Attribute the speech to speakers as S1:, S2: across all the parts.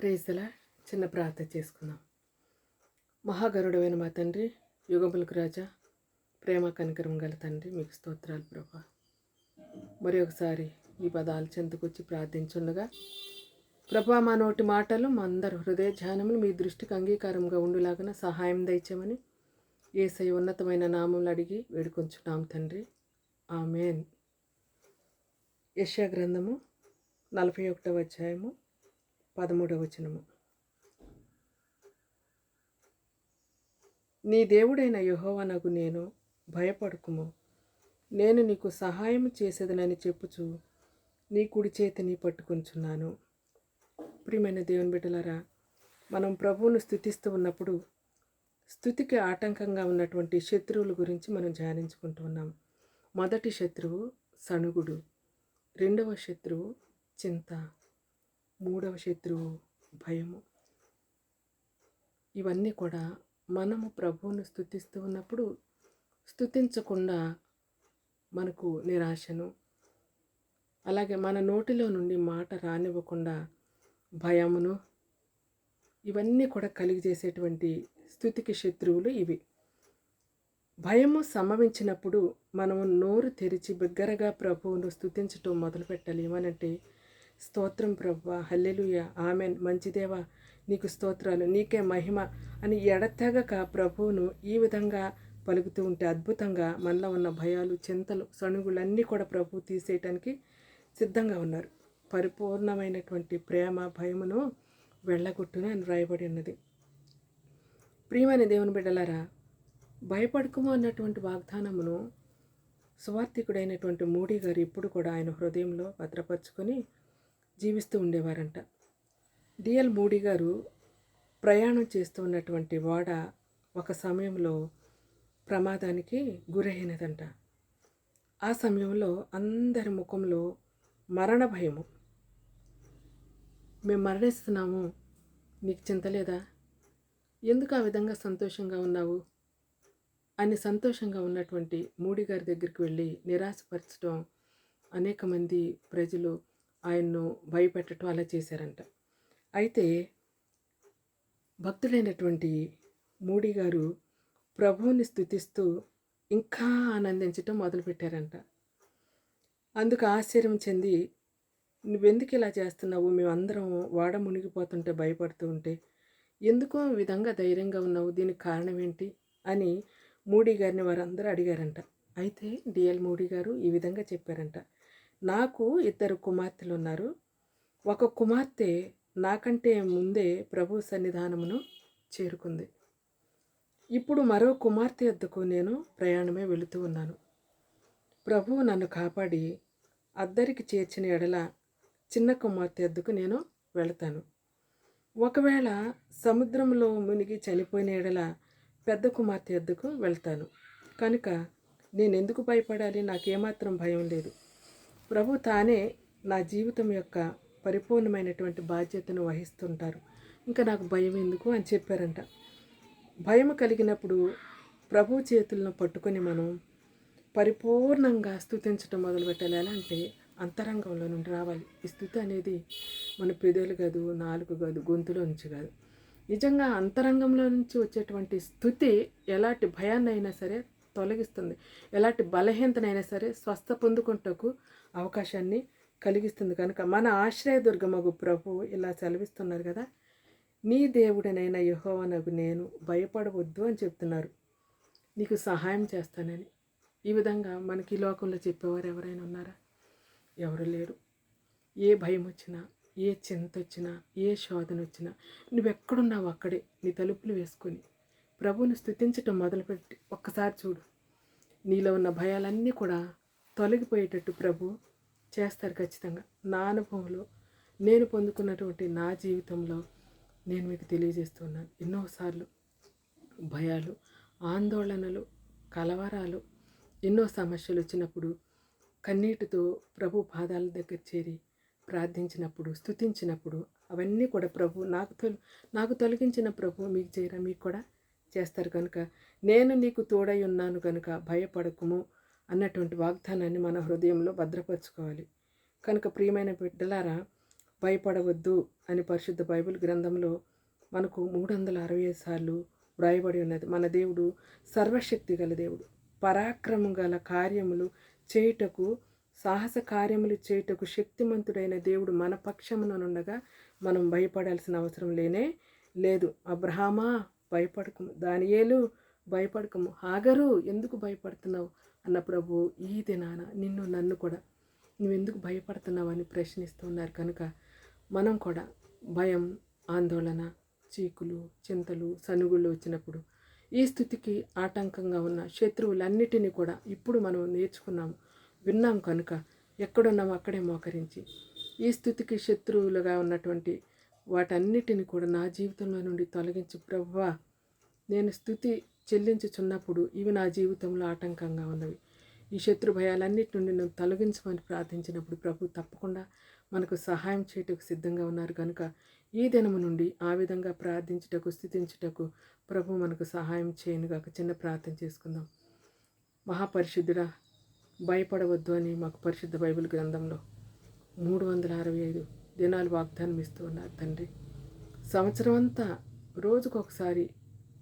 S1: ప్రేజల చిన్న ప్రార్థన చేసుకుందాం. మహాగరుడమైన మా తండ్రి యుగములకు రాజా ప్రేమ కనికరం గల తండ్రి మీకు స్తోత్రాలు ప్రభా. మరి ఒకసారి ఈ పదాలు చెందుకొచ్చి ప్రార్థించుండగా ప్రభా మా నోటి మాటలు మా అందరు హృదయ ధ్యానములు మీ దృష్టికి అంగీకారంగా ఉండులాగన సహాయం దయచేమని ఏసై ఉన్నతమైన నామములు అడిగి వేడుకొంచున్నాం తండ్రి. ఆమెన్. యశ్యా గ్రంథము నలభై ఒకటవ అధ్యాయము. పదమూడవ వచనము. నీ దేవుడైన యెహోవానగు నేను భయపడుకుము. నేను నీకు సహాయం చేసేదనని చెప్పుచు నీ కుడి చేతిని పట్టుకుంటున్నాను ప్రియమైన దేవుని బిడ్డలారా మనం ప్రభువును స్థుతిస్తూ ఉన్నప్పుడు స్థుతికి ఆటంకంగా ఉన్నటువంటి శత్రువుల గురించి మనం ధ్యానించుకుంటూ ఉన్నాం. మొదటి శత్రువు సణుగుడు రెండవ శత్రువు చింత. మూడవ శత్రువు భయము. ఇవన్నీ కూడా మనము ప్రభువును స్థుతిస్తూ ఉన్నప్పుడు స్థుతించకుండా మనకు నిరాశను. అలాగే మన నోటిలో నుండి మాట రానివ్వకుండా భయమును. ఇవన్నీ కూడా కలిగజేసేటువంటి స్థుతికి శత్రువులు ఇవి. భయము సంభవించినప్పుడు మనము నోరు తెరిచి బిగ్గరగా ప్రభువును స్థుతించటం మొదలుపెట్టాలి ఏమనంటే స్తోత్రం ప్రభు. హల్లెలుయ. ఆమెన్. మంచిదేవా. నీకు స్తోత్రాలు. నీకే మహిమ అని ఎడతెగక ప్రభువును ఈ విధంగా పలుకుతూ ఉంటే అద్భుతంగా మనలో ఉన్న భయాలు చింతలు సణుగులన్నీ కూడా ప్రభు తీసేయటానికి సిద్ధంగా ఉన్నారు. పరిపూర్ణమైనటువంటి ప్రేమ భయమును వెళ్ళగొట్టును అని రాయబడి ఉన్నది. ప్రియమైన దేవుని బిడ్డలారా భయపడకము అన్నటువంటి వాగ్దానమును సువార్థికుడైనటువంటి మోడీ గారు ఇప్పుడు కూడా ఆయన హృదయంలో భద్రపరుచుకొని జీవిస్తూ ఉండేవారంట. డిఎల్ మూడి గారు ప్రయాణం చేస్తూ ఉన్నటువంటి వాడ ఒక సమయంలో ప్రమాదానికి గురైనదంట ఆ సమయంలో అందరి ముఖంలో మరణ భయము. మేము మరణిస్తున్నాము. నీకు చింత లేదా? ఎందుకు ఆ విధంగా సంతోషంగా ఉన్నావు? అని సంతోషంగా ఉన్నటువంటి మూడి గారి దగ్గరికి వెళ్ళి నిరాశపరచడం అనేక మంది ప్రజలు ఆయన్ను భయపెట్టడం అలా చేశారంట. అయితే భక్తుడైనటువంటి మూడి గారు ప్రభువుని స్థుతిస్తూ ఇంకా ఆనందించటం మొదలుపెట్టారంట. అందుకు ఆశ్చర్యం చెంది నువ్వెందుకు ఇలా చేస్తున్నావు? మేమందరం వాడ మునిగిపోతుంటే భయపడుతూ ఉంటే ఎందుకో విధంగా ధైర్యంగా ఉన్నావు? దీనికి కారణం ఏంటి? అని మూడీ గారిని వారందరూ అడిగారంట. అయితే డిఎల్ మూడీ గారు ఈ విధంగా చెప్పారంట. నాకు ఇద్దరు కుమార్తెలు ఉన్నారు ఒక కుమార్తె నాకంటే ముందే ప్రభు సన్నిధానమును చేరుకుంది. ఇప్పుడు మరో కుమార్తె వద్దకు నేను ప్రయాణమే వెళుతూ ఉన్నాను. ప్రభువు నన్ను కాపాడి అద్దరికి చేర్చిన ఎడల చిన్న కుమార్తె వద్దకు నేను వెళతాను. ఒకవేళ సముద్రంలో మునిగి చనిపోయిన ఎడల పెద్ద కుమార్తె వద్దకు వెళ్తాను. కనుక నేను ఎందుకు భయపడాలి? నాకేమాత్రం భయం లేదు. ప్రభు తానే నా జీవితం యొక్క పరిపూర్ణమైనటువంటి బాధ్యతను వహిస్తుంటారు. ఇంకా నాకు భయం ఎందుకు అని చెప్పారంట. భయం కలిగినప్పుడు ప్రభు చేతులను పట్టుకొని మనం పరిపూర్ణంగా స్థుతించడం మొదలుపెట్టాలి ఎలా అంటే అంతరంగంలో నుండి రావాలి. ఈ స్థుతి అనేది మన పెదవులు కాదు నాలుగు కాదు గొంతులో నుంచి కాదు. నిజంగా అంతరంగంలో నుంచి వచ్చేటువంటి స్థుతి ఎలాంటి భయాన్నైనా సరే తొలగిస్తుంది. ఎలాంటి బలహీనతనైనా సరే స్వస్థ పొందుకుంటకు అవకాశాన్ని కలిగిస్తుంది. కనుక మన ఆశ్రయదుర్గమగు ప్రభు ఇలా సెలవిస్తున్నారు కదా నీ దేవుడనైన యహోవనకు నేను భయపడవద్దు అని చెప్తున్నారు. నీకు సహాయం చేస్తానని. ఈ విధంగా మనకి ఈ లోకంలో చెప్పేవారు ఎవరైనా ఉన్నారా? ఎవరు లేరు. ఏ భయం వచ్చినా ఏ చింత వచ్చినా ఏ శోధన వచ్చినా నువ్వెక్కడున్నావు అక్కడే నీ తలుపులు వేసుకొని ప్రభువుని స్థుతించటం మొదలుపెట్టి ఒక్కసారి చూడు. నీలో ఉన్న భయాలన్నీ కూడా తొలగిపోయేటట్టు ప్రభు చేస్తారు ఖచ్చితంగా. నా అనుభవంలో నేను పొందుకున్నటువంటి నా జీవితంలో నేను మీకు తెలియజేస్తున్నాను. ఎన్నోసార్లు భయాలు ఆందోళనలు కలవరాలు ఎన్నో సమస్యలు వచ్చినప్పుడు కన్నీటితో ప్రభు పాదాల దగ్గర చేరి ప్రార్థించినప్పుడు స్థుతించినప్పుడు అవన్నీ కూడా ప్రభు నాకు తొలి నాకు తొలగించిన ప్రభు మీకు చేయరా మీకు కూడా చేస్తారు కనుక. నేను నీకు తోడై ఉన్నాను కనుక భయపడకుము. అన్నటువంటి వాగ్దానాన్ని మన హృదయంలో భద్రపరచుకోవాలి. కనుక ప్రియమైన బిడ్డలారా భయపడవద్దు అని పరిశుద్ధ బైబిల్ గ్రంథంలో మనకు మూడు వందల అరవై సార్లు వ్రాయబడి ఉన్నది. మన దేవుడు సర్వశక్తి గల దేవుడు. పరాక్రమం గల కార్యములు చేయుటకు సాహస కార్యములు చేయుటకు శక్తిమంతుడైన దేవుడు మన పక్షముననుండగా మనం భయపడాల్సిన అవసరం లేనే లేదు. అబ్రహామా భయపడకము. దానియేలు భయపడకము. హాగరు ఎందుకు భయపడుతున్నావు? అన్న ప్రభు ఈ దినాన నిన్ను నన్ను కూడా నువ్వెందుకు భయపడుతున్నావు అని ప్రశ్నిస్తున్నారు కనుక మనం కూడా భయం ఆందోళన చీకులు చింతలు సనుగుళ్ళు వచ్చినప్పుడు ఈ స్థితికి ఆటంకంగా ఉన్న శత్రువులన్నిటినీ కూడా ఇప్పుడు మనం నేర్చుకున్నాము విన్నాం కనుక ఎక్కడున్నామో అక్కడే మోకరించి ఈ స్థితికి శత్రువులుగా ఉన్నటువంటి వాటన్నిటిని కూడా నా జీవితంలో నుండి తొలగించి. ప్రభువా నేను స్థుతి చెల్లించుచున్నప్పుడు ఇవి నా జీవితంలో ఆటంకంగా ఉన్నవి. ఈ శత్రు భయాలన్నిటి నుండి నేను తొలగించమని ప్రార్థించినప్పుడు ప్రభు తప్పకుండా మనకు సహాయం చేయటకు సిద్ధంగా ఉన్నారు కనుక ఈ దినము నుండి ఆ విధంగా ప్రార్థించుటకు స్థితించుటకు ప్రభు మనకు సహాయం చేయనుగాక చిన్న ప్రార్థన చేసుకుందాం. మహాపరిశుద్ధుడా భయపడవద్దు అని మాకు పరిశుద్ధ బైబిల్ గ్రంథంలో మూడు వందల అరవై ఐదు దినాలు వాగ్దానం ఇస్తూ ఉన్నారు తండ్రి. సంవత్సరం అంతా రోజుకొకసారి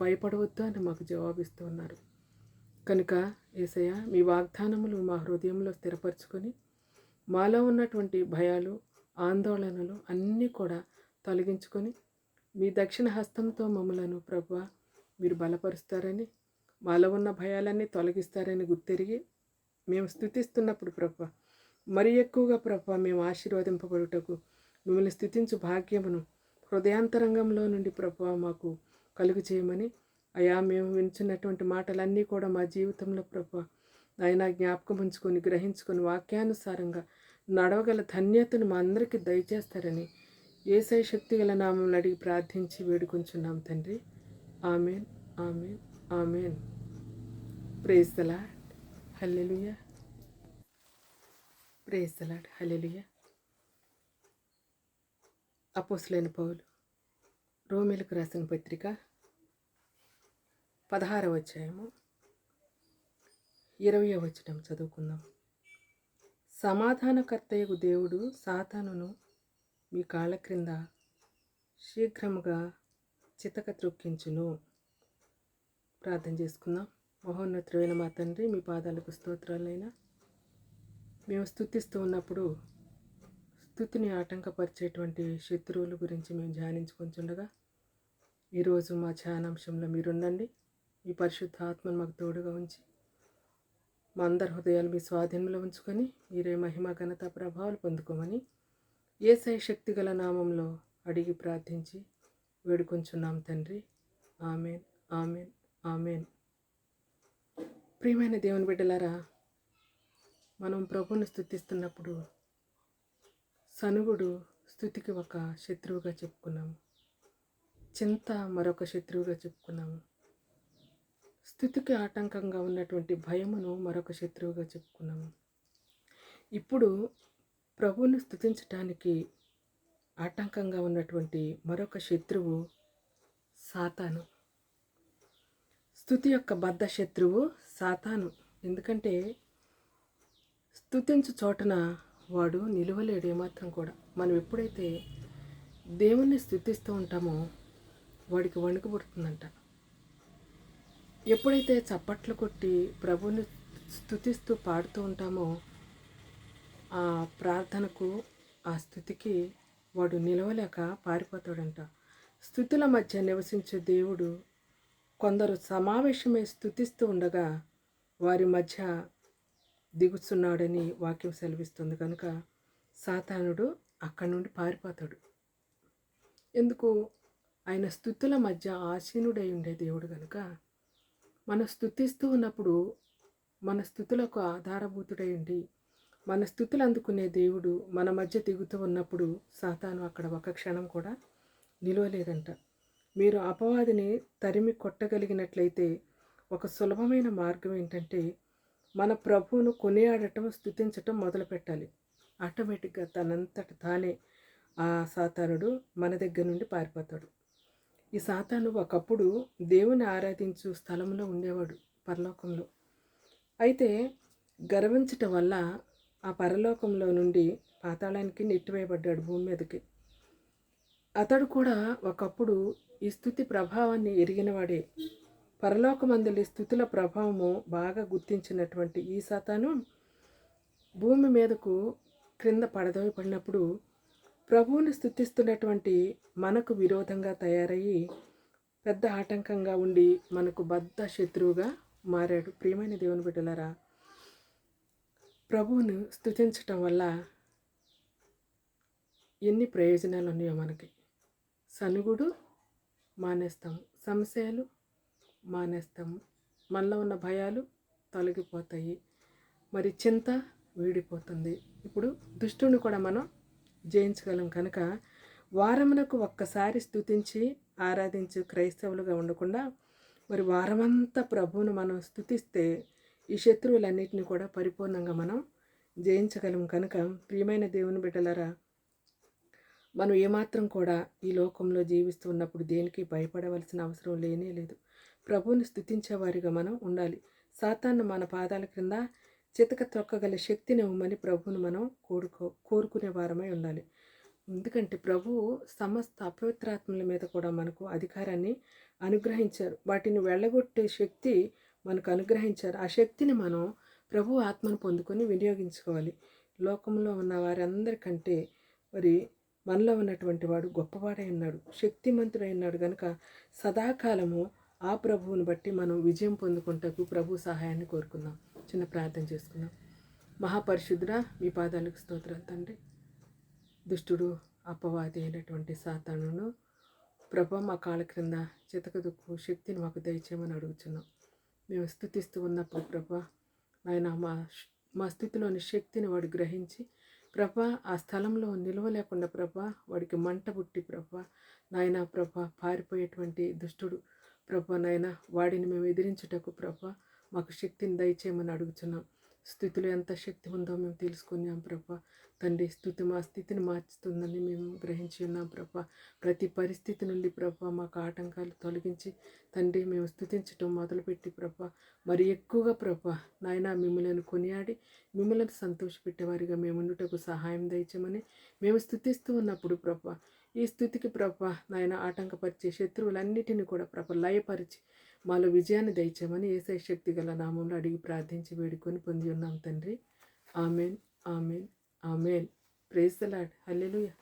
S1: భయపడవద్దు అని మాకు జవాబిస్తూ ఉన్నారు కనుక ఏసయ్య మీ వాగ్దానములు మా హృదయంలో స్థిరపరచుకొని మాలో ఉన్నటువంటి భయాలు ఆందోళనలు అన్నీ కూడా తొలగించుకొని మీ దక్షిణ హస్తంతో మమ్మలను ప్రభు మీరు బలపరుస్తారని మాలో ఉన్న భయాలన్నీ తొలగిస్తారని గుర్తెరిగి మేము స్థుతిస్తున్నప్పుడు ప్రభు మరి ఎక్కువగా ప్రభు మేము ఆశీర్వదింపబడుటకు మిమ్మల్ని స్థుతించు భాగ్యమును హృదయాంతరంగంలో నుండి ప్రభు మాకు కలుగు చేయమని అయా మేము వింటున్నటువంటి మాటలన్నీ కూడా మా జీవితంలో ప్రభు ఆయన జ్ఞాపకం ఉంచుకొని గ్రహించుకొని వాక్యానుసారంగా నడవగల ధన్యతను మా అందరికీ దయచేస్తారని ఏసై శక్తి గల నామం అడిగి ప్రార్థించి వేడుకొంచున్నాం తండ్రి. Amen amen amen. Praise the Lord hallelujah. Praise the Lord hallelujah. అపోసులైన పౌలు రోమిలకు రాసిన పత్రిక పదహారవ అధ్యాయము. ఇరవై వచనం చదువుకుందాం. సమాధానకర్తయ్యకు దేవుడు సాతానును మీ కాళ్ళ క్రింద శీఘ్రముగా చితక త్రొక్కించును ప్రార్థన చేసుకుందాం. మహోన్నతుడైన మా తండ్రి మీ పాదాలకు స్తోత్రాలైనా. మేము స్థుతిస్తూ ఉన్నప్పుడు స్థుతిని ఆటంకపరిచేటువంటి శత్రువుల గురించి మేము ధ్యానించుకుంటుండగా ఈరోజు మా ధ్యానాంశంలో మీరుండండి. ఈ పరిశుద్ధ ఆత్మను మాకు తోడుగా ఉంచి మా అందరి హృదయాలు మీ స్వాధీనంలో ఉంచుకొని మీరే మహిమ ఘనత ప్రభావాలు పొందుకోమని ఏసై శక్తి గల నామంలో అడిగి ప్రార్థించి వేడుకొంచున్నాం తండ్రి. Amen amen amen. ప్రియమైన దేవుని బిడ్డలారా మనం ప్రభుని స్థుతిస్తున్నప్పుడు సనుగుడు స్థుతికి ఒక శత్రువుగా చెప్పుకున్నాము. చింత మరొక శత్రువుగా చెప్పుకున్నాము. స్థుతికి ఆటంకంగా ఉన్నటువంటి భయమును మరొక శత్రువుగా చెప్పుకున్నాము. ఇప్పుడు ప్రభువును స్థుతించటానికి ఆటంకంగా ఉన్నటువంటి మరొక శత్రువు సాతాను. స్థుతి యొక్క బద్ధ శత్రువు సాతాను. ఎందుకంటే స్థుతించు చోటన వాడు నిలువలేడు ఏమాత్రం కూడా. మనం ఎప్పుడైతే దేవుణ్ణి స్థుతిస్తూ ఉంటామో వాడికి వణుకు పుడుతుందంట ఎప్పుడైతే చప్పట్లు కొట్టి ప్రభుని స్థుతిస్తూ పాడుతూ ఉంటామో ఆ ప్రార్థనకు ఆ స్థుతికి వాడు నిలవలేక పారిపోతాడంట. స్థుతుల మధ్య నివసించే దేవుడు కొందరు సమావేశమై స్థుతిస్తూ ఉండగా వారి మధ్య దిగుతున్నాడని వాక్యం సెలవిస్తుంది. కనుక సాతానుడు అక్కడి నుండి పారిపోతాడు. ఎందుకు? ఆయన స్థుతుల మధ్య ఆసీనుడై ఉండే దేవుడు కనుక మన స్థుతిస్తూ ఉన్నప్పుడు మన స్థుతులకు ఆధారభూతుడై ఉండి మన స్థుతులు అందుకునే దేవుడు మన మధ్య దిగుతూ ఉన్నప్పుడు సాతాను అక్కడ ఒక క్షణం కూడా నిలవలేదంట. మీరు అపవాదిని తరిమి కొట్టగలిగినట్లయితే ఒక సులభమైన మార్గం ఏంటంటే మన ప్రభువును కొనియాడటం స్థుతించటం మొదలు పెట్టాలి ఆటోమేటిక్గా తనంతట తానే ఆ సాతానుడు మన దగ్గర నుండి పారిపోతాడు. ఈ సాతాను ఒకప్పుడు దేవుని ఆరాధించు స్థలంలో ఉండేవాడు పరలోకంలో. అయితే గర్వించటం వల్ల ఆ పరలోకంలో నుండి పాతాళానికి నెట్టివేయబడ్డాడు భూమి మీదకి. అతడు కూడా ఒకప్పుడు ఈ స్థుతి ప్రభావాన్ని ఎరిగినవాడే పరలోకమందలి స్థుతుల ప్రభావము బాగా గుర్తించినటువంటి ఈ శాతాను భూమి మీదకు క్రింద పడదోయపడినప్పుడు ప్రభువుని స్థుతిస్తున్నటువంటి మనకు విరోధంగా తయారయ్యి పెద్ద ఆటంకంగా ఉండి మనకు బద్ద శత్రువుగా మారాడు. ప్రియమైన దేవుని బిడ్డలారా ప్రభువును స్థుతించటం వల్ల ఎన్ని ప్రయోజనాలు ఉన్నాయో మనకి. సనుగుడు మానేస్తాము సంశయాలు మానేస్తాము మనలో ఉన్న భయాలు తొలగిపోతాయి మరి చింత వీడిపోతుంది. ఇప్పుడు దుష్టుని కూడా మనం జయించగలం కనుక వారమునకు ఒక్కసారి స్థుతించి ఆరాధించు క్రైస్తవులుగా ఉండకుండా మరి వారమంతా ప్రభువును మనం స్థుతిస్తే ఈ శత్రువులన్నిటిని కూడా పరిపూర్ణంగా మనం జయించగలం కనుక ప్రియమైన దేవుని బిడ్డలరా మనం ఏమాత్రం కూడా ఈ లోకంలో జీవిస్తూ ఉన్నప్పుడు దేనికి భయపడవలసిన అవసరం లేనే లేదు. ప్రభువుని స్థుతించేవారిగా మనం ఉండాలి. సాతాన్ని మన పాదాల క్రింద చితక తొక్కగల శక్తిని ఇవ్వమని ప్రభువును మనం కోరుకో కోరుకునే వారమై ఉండాలి. ఎందుకంటే ప్రభువు సమస్త అపవిత్రాత్మల మీద కూడా మనకు అధికారాన్ని అనుగ్రహించారు. వాటిని వెళ్ళగొట్టే శక్తి మనకు అనుగ్రహించారు. ఆ శక్తిని మనం ప్రభు ఆత్మను పొందుకొని వినియోగించుకోవాలి. లోకంలో ఉన్న వారందరికంటే మరి మనలో ఉన్నటువంటి వాడు గొప్పవాడై ఉన్నాడు. శక్తిమంతుడై ఉన్నాడు కనుక సదాకాలము ఆ ప్రభువుని బట్టి మనం విజయం పొందుకుంటకు ప్రభు సహాయాన్ని కోరుకుందాం. చిన్న ప్రార్థన చేసుకున్నాం మహాపరిశుద్ధుడ మీ పాదాలకు స్తోత్రాలు తండ్రి. దుష్టుడు అపవాది అయినటువంటి సాతానును ప్రభ మా కాళ్ళ క్రింద చితకదుక్కు శక్తిని మాకు దయచేయమని అడుగుతున్నాం మేము స్థుతిస్తూ ఉన్నప్పుడు ప్రభ ఆయన మా మా స్థితిలోని శక్తిని వాడు గ్రహించి ప్రభ ఆ స్థలంలో నిలవలేకుండా ప్రభ వాడికి మంట పుట్టి ప్రభ నాయన ప్రభ పారిపోయేటువంటి దుష్టుడు. ప్రభ నాయన వాడిని మేము ఎదిరించుటకు ప్రభ మాకు శక్తిని దయచేయమని అడుగుతున్నాం స్థితిలో ఎంత శక్తి ఉందో మేము తెలుసుకున్నాం ప్రభ. తండ్రి స్థుతి మా స్థితిని మార్చుతుందని మేము గ్రహించి ఉన్నాం ప్రభ. ప్రతి పరిస్థితి నుండి ప్రభ మాకు ఆటంకాలు తొలగించి తండ్రి మేము స్థుతించటం మొదలుపెట్టి ప్రభ. మరి ఎక్కువగా ప్రభ నాయన మిమ్మల్ని కొనియాడి మిమ్మల్ని సంతోషపెట్టేవారిగా మేము ఉండుటకు సహాయం దయచమని మేము స్థుతిస్తూ ఉన్నప్పుడు ప్రభ ఈ స్థుతికి ప్రభ నాయన ఆటంకపరిచే శత్రువులన్నిటిని కూడా ప్రభ లయపరిచి మాలో విజయాన్ని దయచేయమని ఏసై శక్తి గల నామంలో అడిగి ప్రార్థించి వేడుకొని పొంది ఉన్నాం తండ్రి. Amen amen amen. Praise the Lord hallelujah.